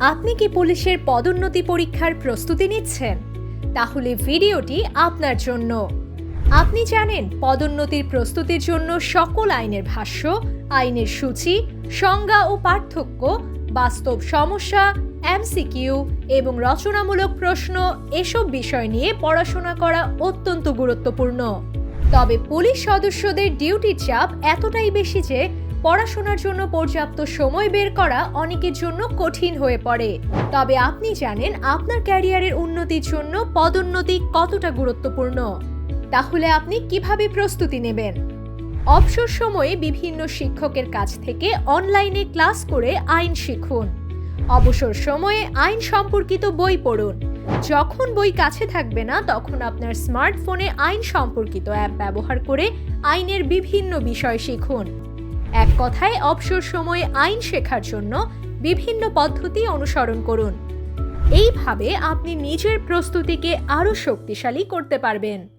আপনি কি পুলিশের পদোন্নতি পরীক্ষার প্রস্তুতি নিচ্ছেন? তাহলে ভিডিওটি আপনার জন্য। আপনি জানেন পদোন্নতির প্রস্তুতির জন্য সকল আইনের ভাষ্য, আইনের সূচি, সংজ্ঞা ও পার্থক্য, বাস্তব সমস্যা, এমসিকিউ এবং রচনামূলক প্রশ্ন এসব বিষয় নিয়ে পড়াশোনা করা অত্যন্ত গুরুত্বপূর্ণ। তবে পুলিশ সদস্যদের ডিউটির চাপ এতটাই বেশি যে পড়াশোনার জন্য পর্যাপ্ত সময় বের করা অনেকের জন্য কঠিন হয়ে পড়ে। তবে আপনি জানেন, আপনার ক্যারিয়ারের উন্নতির জন্য পদোন্নতি কতটা গুরুত্বপূর্ণ। তাহলে আপনি কীভাবে প্রস্তুতি নেবেন? অবসর সময়ে বিভিন্ন শিক্ষকের কাছ থেকে অনলাইনে ক্লাস করে আইন শিখুন। অবসর সময়ে আইন সম্পর্কিত বই পড়ুন। যখন বই কাছে থাকবে না, তখন আপনার স্মার্টফোনে আইন সম্পর্কিত অ্যাপ ব্যবহার করে আইনের বিভিন্ন বিষয় শিখুন। এক কথায় অবসর সময়ে আইন শেখার জন্য বিভিন্ন পদ্ধতি অনুসরণ করুন। এইভাবে আপনি নিজের প্রস্তুতিকে আরও শক্তিশালী করতে পারবেন।